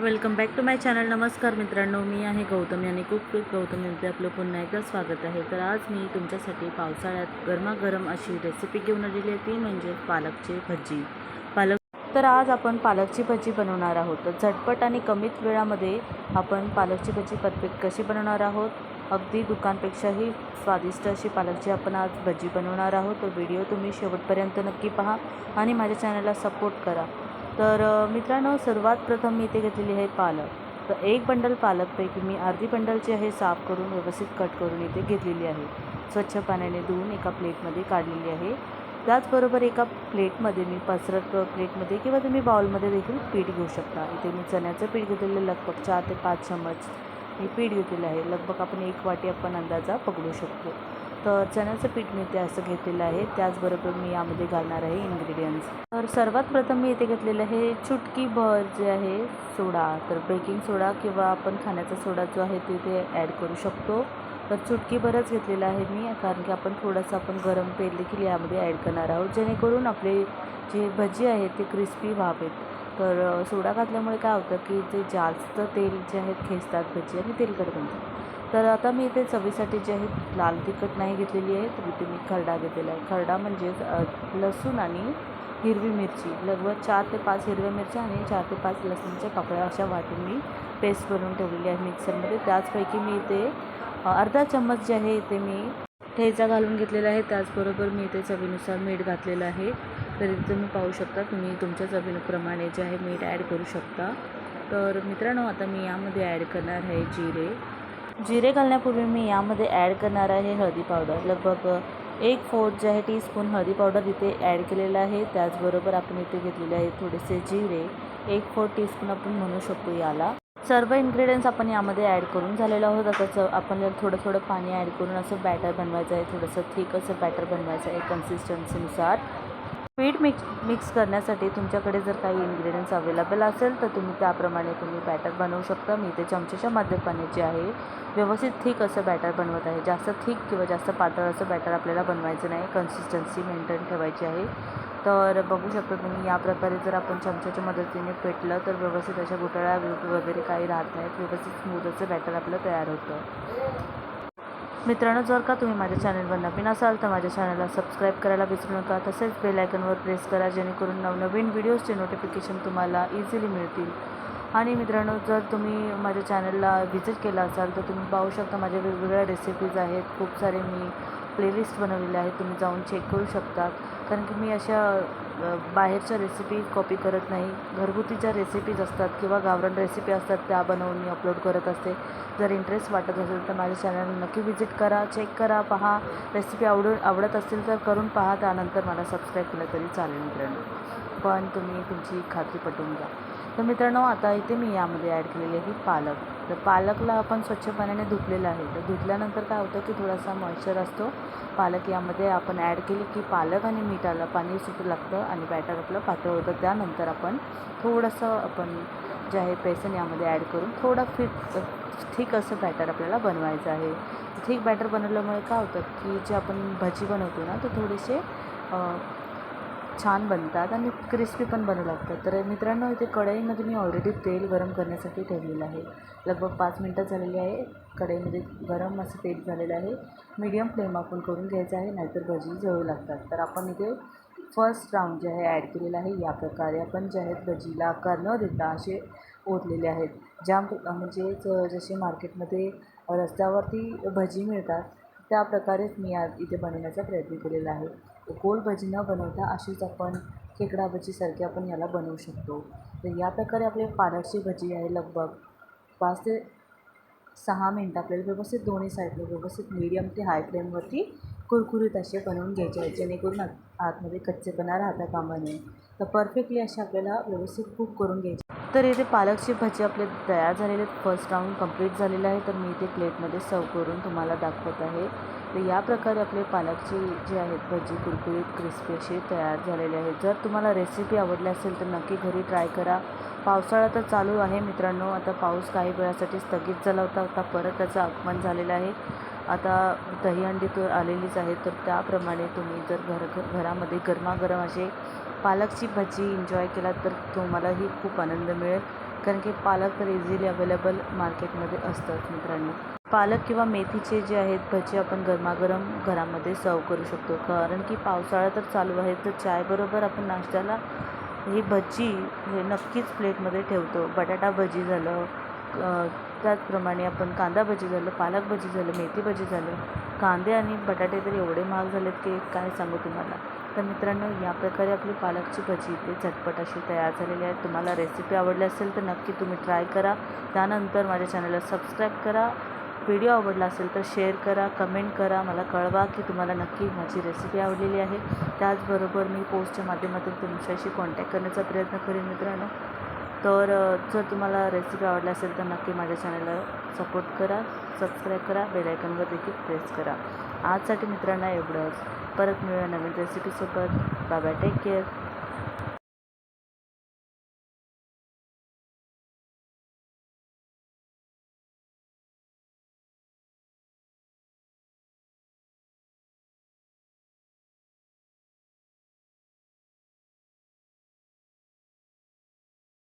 Welcome back to my channel. नमस्कार मित्रांनो मी आहे गौतम आणि कुक विथ यांचे आपलं पुन्हा एकदा स्वागत आहे. तर आज मी तुमच्यासाठी पावसाळ्यात गरमागरम अशी रेसिपी घेऊन आलेली आहे ती म्हणजे पालकची भजी. पालक तर आज आपण पालकची भजी बनवणार आहोत. तर झटपट आणि कमीत वेळामध्ये आपण पालकची भजी परफेक्ट कशी बनवणार आहोत अगदी दुकानपेक्षाही स्वादिष्ट अशी पालकची आपण आज भजी बनवणार आहोत. तर व्हिडिओ तुम्ही शेवटपर्यंत नक्की पहा आणि माझ्या चॅनलला सपोर्ट करा. तर मित्रांनो सर्वात प्रथम मी इथे घेतलेली आहे पालक. तर एक बंडल पालकपैकी मी अर्धी बंडलची आहे साफ करून व्यवस्थित कट करून इथे घेतलेली आहे. स्वच्छ पाण्याने धुवून एका प्लेटमध्ये काढलेली आहे. त्याचबरोबर एका प्लेटमध्ये मी पसरत प्लेटमध्ये किंवा तुम्ही बाउलमध्ये देखील पीठ घेऊ शकता. इथे मी चण्याचं पीठ घेतलेलं लगभग चार ते पाच चम्मच मी पीठ घेतलेलं आहे. लगभग आपण एक वाटी आपण अंदाजा पकडू शकतो. तर चण्याचं पीठ मी इथे असं घेतलेलं आहे. त्याचबरोबर मी यामध्ये घालणार आहे इन्ग्रेडियंट्स तर सर्वात प्रथम मी इथे घेतलेलं आहे चुटकी भर जे आहे सोडा. तर बेकिंग सोडा किंवा आपण खाण्याचा सोडा जो आहे ते इथे ॲड करू शकतो. तर चुटकी भरच घेतलेलं आहे मी कारण की आपण थोडंसं आपण गरम तेल देखील यामध्ये ॲड करणार आहोत. जेणेकरून आपले जे भजी आहेत ते क्रिस्पी व्हावेत. तर सोडा घातल्यामुळे काय होतं की जे जास्त तेल जे आहेत खेचतात भजी आणि तेलकट बनतात. तर आता मी इथे चवीसाठी जे आहे लाल तिखट नाही घेतलेली आहे तर इथे मी खरडा घेतलेला आहे. खरडा म्हणजेच लसूण आणि हिरवी मिरची. लगभग चार ते पाच हिरव्या मिरच्या आणि चार ते पाच लसूणच्या पाकळ्या अशा वाटून मी पेस्ट करून ठेवलेली आहे मिक्सरमध्ये. त्याचपैकी मी इथे अर्धा चम्मच जे आहे इथे मी ठेचा घालून घेतलेला आहे. त्याचबरोबर मी इथे चवीनुसार मीठ घातलेलं आहे. तर इथे तुम्ही पाहू शकता तुम्ही तुमच्या चवीप्रमाणे जे आहे मीठ ॲड करू शकता. तर मित्रांनो आता मी यामध्ये ॲड करणार आहे जिरे. जिरे घालण्यापूर्वी मी यामध्ये ॲड करणार आहे हळदी पावडर लगभग एक फोर्थ जे आहे टीस्पून हळदी पावडर इथे ॲड केलेलं आहे. त्याचबरोबर आपण इथे घेतलेले आहे थोडेसे जिरे. एक फोर्थ टीस्पून आपण म्हणू शकतो याला. सर्व इन्ग्रेडियंट्स आपण यामध्ये ॲड करून झालेलो आहोत. आता च आपण थोडं थोडं पाणी ॲड करून असं बॅटर बनवायचं आहे थोडंसं थिक असं बॅटर बनवायचं आहे कन्सिस्टन्सीनुसार पीठ मिक्स मिक्स करण्यासाठी तुमच्याकडे जर काही इन्ग्रेडियंट्स अवेलेबल असेल तर तुम्ही त्याप्रमाणे तुम्ही बॅटर बनवू शकता. मी ते चमचेच्या माध्यमाने जे आहे व्यवस्थित थिक असं बॅटर बनवत आहे. जास्त थिक किंवा जास्त पातळ असं बॅटर आपल्याला बनवायचं नाही. कन्सिस्टन्सी मेंटेन ठेवायची आहे. तर बघू शकता तुम्ही या प्रकारे जर आपण चमच्याच्या मदतीने पेटलं तर व्यवस्थित अशा घोटाळ्या वगैरे काही राहत नाहीत. व्यवस्थित स्मूथ असं बॅटर आपलं तयार होतं. मित्रांनो जर का तुम्ही माझ्या चॅनलवर नवीन असाल तर माझ्या चॅनलला सबस्क्राईब करायला विसरू नका. तसेच बेल आयकनवर प्रेस करा जेणेकरून नवनवीन व्हिडिओजचे नोटिफिकेशन तुम्हाला इझिली मिळतील. आणि मित्रांनो जर तुम्ही माझ्या चॅनलला व्हिजिट केला असाल तर तुम्ही पाहू शकता माझ्या वेगवेगळ्या रेसिपीज आहेत. खूप सारे मी प्लेलिस्ट बनवलेले आहेत. तुम्ही जाऊन चेक करू शकता कारण की मी अशा बाहेरच्या रेसिपी कॉपी करत नाही. घरगुती ज्या रेसिपीज असतात किंवा गावरान रेसिपी असतात त्या बनवून मी अपलोड करत असते. जर इंटरेस्ट वाटत असेल तर माझ्या चॅनल नक्की व्हिजिट करा चेक करा पहा. रेसिपी आवडू आवडत असतील तर करून पहा त्यानंतर मला सबस्क्राईब केलं तरी चालेल मित्रांनो. पण तुम्ही तुमची खात्री पटवून घ्या. तर मित्रांनो आता इथे मी यामध्ये ॲड केलेली आहे पालक. तर पालकला आपण स्वच्छ पाण्याने धुतलेलं आहे. तर धुतल्यानंतर काय होतं की थोडासा मॉइश्चर असतो. पालक यामध्ये आपण ॲड केली की पालक आणि मिठाला पाणी सुटू लागतं आणि बॅटर आपलं पातळ होतं. त्यानंतर आपण थोडंसं आपण जे आहे बेसन यामध्ये ॲड करून थोडं फिट थिक असं बॅटर आपल्याला बनवायचं आहे. थिक बॅटर बनवल्यामुळे काय होतं की जे आपण भजी बनवतो ना ते थोडेसे छान बनतात आणि क्रिस्पी पण बनू लागतात. तर मित्रांनो इथे कढईमध्ये मी ऑलरेडी तेल गरम करण्यासाठी ठेवलेलं आहे. लगभग पाच मिनटं झालेली आहे. कढईमध्ये गरम असं तेल झालेलं आहे. मीडियम फ्लेम आपण करून घ्यायचं आहे नाहीतर भजी जळू लागतात. तर आपण इथे फर्स्ट राऊंड जे आहे ॲड केलेलं आहे. या प्रकारे आपण जे आहेत भजीला आकार न देता असे ओतलेले आहेत. ज्या म्हणजेच जसे मार्केटमध्ये रस्त्यावरती भजी मिळतात त्या प्रकारेच मी आज इथे बनवण्याचा प्रयत्न केलेला आहे. गोल भजी न बनवता अशीच आपण खेकडा भजीसारखी आपण याला बनवू शकतो. तर या प्रकारे आपली पालकची भजी आहे लगभग पाच ते सहा मिनटं आपल्याला व्यवस्थित दोन्ही साईडला व्यवस्थित मीडियम ते हाय फ्लेमवरती कुरकुरीत असे बनवून घ्यायचे आहे जेणेकरून आत आतमध्ये कच्चेपणा राहता कामा नये. तर परफेक्टली असे आपल्याला व्यवस्थित कुक करून घ्यायचे तर इथे पालकची भाजी आपले तयार झालेले फर्स्ट राऊंड कंप्लीट झालेलं आहे. तर मी इथे प्लेटमध्ये सर्व करून तुम्हाला दाखवत आहे. तर या प्रकारे आपले पालकची जी आहेत भजी कुरकुरीत क्रिस्पी अशी तयार झालेले आहेत जर तुम्हाला रेसिपी आवडली असेल तर नक्की घरी ट्राय करा. पावसाळा तर चालू आहे मित्रांनो. आता पाऊस काही वेळासाठी स्थगित झाला होता. आता परत त्याचं आगमन झालेलं आहे. आता दहीहंडी तर आलेलीच आहे तर त्याप्रमाणे तुम्ही जर घर घर घरामध्ये गरमागरम असे पालकची भजी एन्जॉय केलात तर तुम्हालाही खूप आनंद मिळेल. कारण की पालक तर इझिली अवेलेबल मार्केटमध्ये असतात मित्रांनो. पालक किंवा मेथीचे जे आहेत भजी आपण गरमागरम घरामध्ये सर्व करू शकतो. कारण की पावसाळा तर चालू आहे तर चायबरोबर आपण नाश्त्याला ही भजी हे नक्कीच प्लेटमध्ये ठेवतो. बटाटा भजी झालं त्याचप्रमाणे आपण कांदा भजी झालं पालक भजी झालं मेथी भजी झालं कांदे आणि बटाटे तर एवढे महाग झालेत की काय सांगू तुम्हाला? तर मित्रांनो या प्रकारे आपली पालकची भजी इथे झटपट अशी तयार झालेली आहे. तुम्हाला रेसिपी आवडली असेल तर नक्की तुम्ही ट्राय करा. त्यानंतर माझ्या चॅनलला सबस्क्राईब करा. व्हिडिओ आवडला असेल तर शेअर करा कमेंट करा. मला कळवा की तुम्हाला नक्की माझी रेसिपी आवडलेली आहे. त्याचबरोबर मी पोस्टच्या माध्यमातून तुमच्याशी कॉन्टॅक्ट करण्याचा प्रयत्न करेन मित्रांनो. तर जर तुम्हाला रेसिपी आवडली असेल तर नक्की माझ्या चॅनलला सपोर्ट करा सबस्क्राईब करा बेलायकनवर देखील प्रेस करा. आजसाठी मित्रांना एवढंच. परत मिळूया नवीन रेसिपीसोबत बाबा टेक केअर